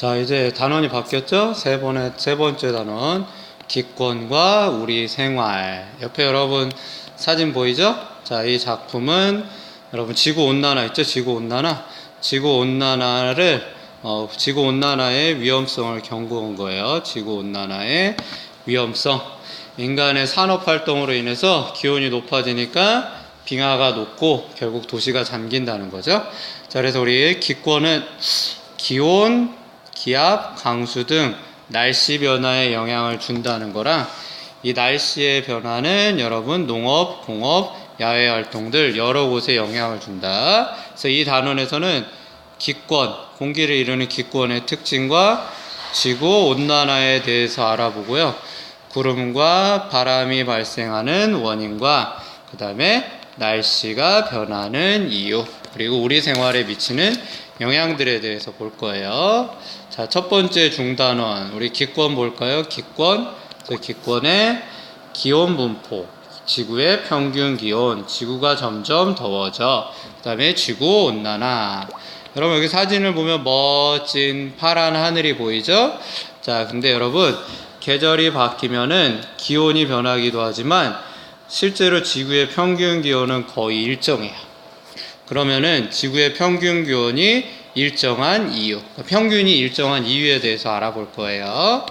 자, 이제 단원이 바뀌었죠? 세 번의, 세 번째 단원. 기권과 우리 생활. 옆에 여러분 사진 보이죠? 자, 이 작품은 여러분 지구 온난화 있죠? 지구 온난화. 지구 온난화를, 어, 지구 온난화의 위험성을 경고한 거예요. 지구 온난화의 위험성. 인간의 산업 활동으로 인해서 기온이 높아지니까 빙하가 녹고 결국 도시가 잠긴다는 거죠. 자, 그래서 우리 기권은 기온, 기압, 강수 등 날씨 변화에 영향을 준다는 거랑 이 날씨의 변화는 여러분 농업, 공업, 야외 활동들 여러 곳에 영향을 준다. 그래서 이 단원에서는 기권, 공기를 이루는 기권의 특징과 지구 온난화에 대해서 알아보고요. 구름과 바람이 발생하는 원인과 그 다음에 날씨가 변하는 이유 그리고 우리 생활에 미치는 영향들에 대해서 볼 거예요. 자, 첫 번째 중단원 우리 기권 볼까요? 기권, 그 기권의 기온 분포, 지구의 평균 기온, 지구가 점점 더워져. 그다음에 지구 온난화. 여러분 여기 사진을 보면 멋진 파란 하늘이 보이죠? 자, 근데 여러분 계절이 바뀌면은 기온이 변하기도 하지만 실제로 지구의 평균 기온은 거의 일정해요. 그러면은 지구의 평균 기온이 일정한 이유, 평균이 일정한 이유에 대해서 알아볼 거예요.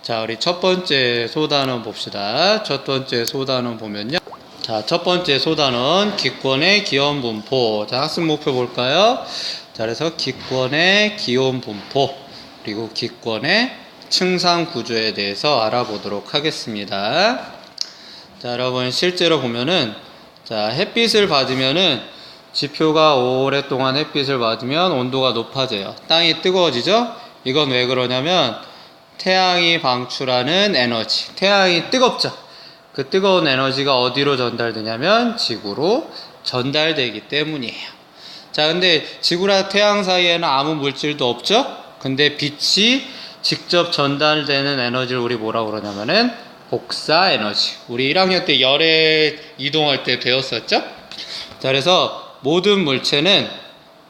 자, 우리 첫 번째 소단원 봅시다. 첫 번째 소단원 보면요. 자, 첫 번째 소단원 기권의 기온 분포. 자, 학습 목표 볼까요? 자, 그래서 기권의 기온 분포 그리고 기권의 층상 구조에 대해서 알아보도록 하겠습니다. 자, 여러분 실제로 보면은 자, 햇빛을 받으면은 지표가 오랫동안 햇빛을 받으면 온도가 높아져요. 땅이 뜨거워지죠? 이건 왜 그러냐면 태양이 방출하는 에너지. 태양이 뜨겁죠? 그 뜨거운 에너지가 어디로 전달되냐면 지구로 전달되기 때문이에요. 자, 근데 지구랑 태양 사이에는 아무 물질도 없죠? 근데 빛이 직접 전달되는 에너지를 우리 뭐라고 그러냐면은 복사 에너지. 우리 1학년 때 열에 이동할 때 배웠었죠? 자, 그래서 모든 물체는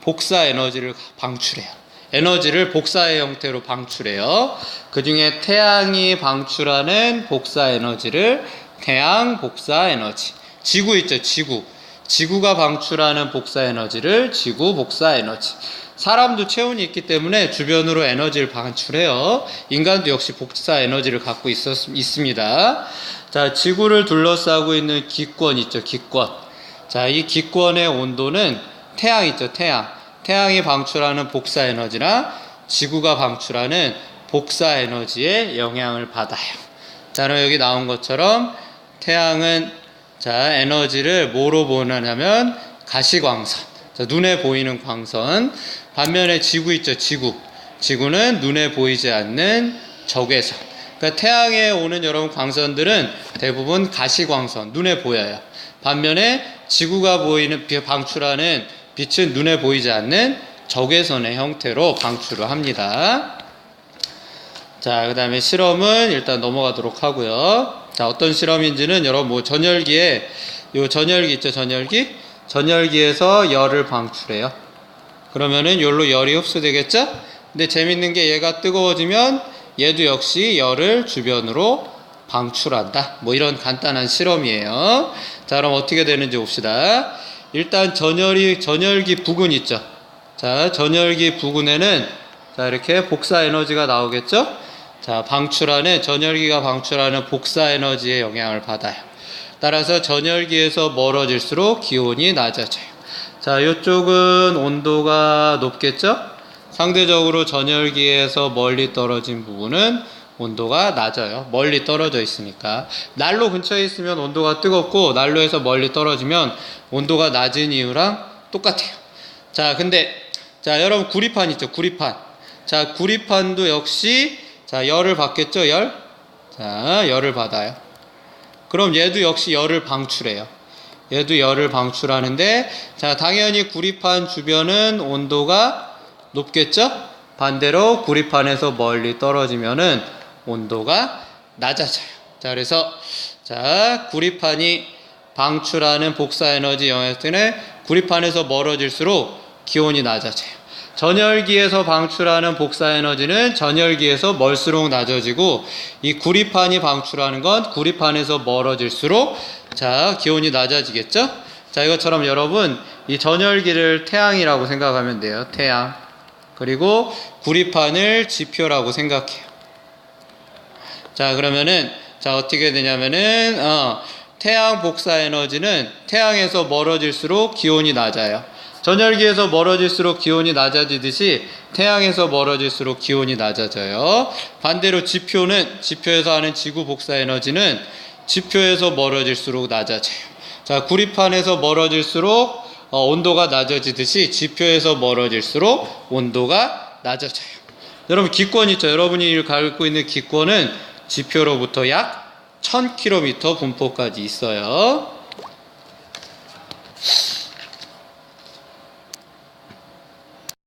복사 에너지를 방출해요. 에너지를 복사의 형태로 방출해요. 그 중에 태양이 방출하는 복사 에너지를 태양 복사 에너지. 지구 있죠, 지구. 지구가 방출하는 복사 에너지를 지구 복사 에너지. 사람도 체온이 있기 때문에 주변으로 에너지를 방출해요. 인간도 역시 복사 에너지를 갖고 있었, 있습니다. 자, 지구를 둘러싸고 있는 기권 있죠, 기권. 자, 이 기권의 온도는 태양 있죠, 태양. 태양이 방출하는 복사 에너지나 지구가 방출하는 복사 에너지에 영향을 받아요. 자, 그럼 여기 나온 것처럼 태양은 자, 에너지를 뭐로 보느냐면 가시광선. 자, 눈에 보이는 광선. 반면에 지구 있죠, 지구. 지구는 눈에 보이지 않는 적외선. 그러니까 태양에 오는 여러분 광선들은 대부분 가시광선, 눈에 보여요. 반면에 지구가 보이는 방출하는 빛은 눈에 보이지 않는 적외선의 형태로 방출을 합니다. 자, 그 다음에 실험은 일단 넘어가도록 하고요. 자, 어떤 실험인지는 여러분 뭐 전열기에 요 전열기 있죠, 전열기? 전열기에서 열을 방출해요. 그러면은 열로 열이 흡수되겠죠? 근데 재밌는 게 얘가 뜨거워지면 얘도 역시 열을 주변으로 방출한다. 뭐 이런 간단한 실험이에요. 자, 그럼 어떻게 되는지 봅시다. 일단 전열이 전열기 부근 있죠. 자, 전열기 부근에는 자, 이렇게 복사 에너지가 나오겠죠? 자, 방출하는 전열기가 방출하는 복사 에너지의 영향을 받아요. 따라서 전열기에서 멀어질수록 기온이 낮아져요. 자, 이쪽은 온도가 높겠죠? 상대적으로 전열기에서 멀리 떨어진 부분은 온도가 낮아요. 멀리 떨어져 있으니까. 난로 근처에 있으면 온도가 뜨겁고 난로에서 멀리 떨어지면 온도가 낮은 이유랑 똑같아요. 자, 근데 자, 여러분 구리판 있죠? 구리판. 자, 구리판도 역시 자, 열을 받겠죠? 열. 자, 열을 받아요. 그럼 얘도 역시 열을 방출해요. 얘도 열을 방출하는데 자, 당연히 구리판 주변은 온도가 높겠죠? 반대로 구리판에서 멀리 떨어지면은 온도가 낮아져요. 자, 그래서 자, 구리판이 방출하는 복사 에너지 영향 때문에 구리판에서 멀어질수록 기온이 낮아져요. 전열기에서 방출하는 복사 에너지는 전열기에서 멀수록 낮아지고 이 구리판이 방출하는 건 구리판에서 멀어질수록 자 기온이 낮아지겠죠? 자 이것처럼 여러분 이 전열기를 태양이라고 생각하면 돼요. 태양 그리고 구리판을 지표라고 생각해요. 자 그러면은 자 어떻게 되냐면은 어, 태양 복사 에너지는 태양에서 멀어질수록 기온이 낮아요. 전열기에서 멀어질수록 기온이 낮아지듯이 태양에서 멀어질수록 기온이 낮아져요. 반대로 지표는 지표에서 하는 지구 복사 에너지는 지표에서 멀어질수록 낮아져요. 자 구리판에서 멀어질수록 어, 온도가 낮아지듯이 지표에서 멀어질수록 온도가 낮아져요. 여러분 기권 있죠? 여러분이 갖고 있는 기권은 지표로부터 약 1000km 분포까지 있어요.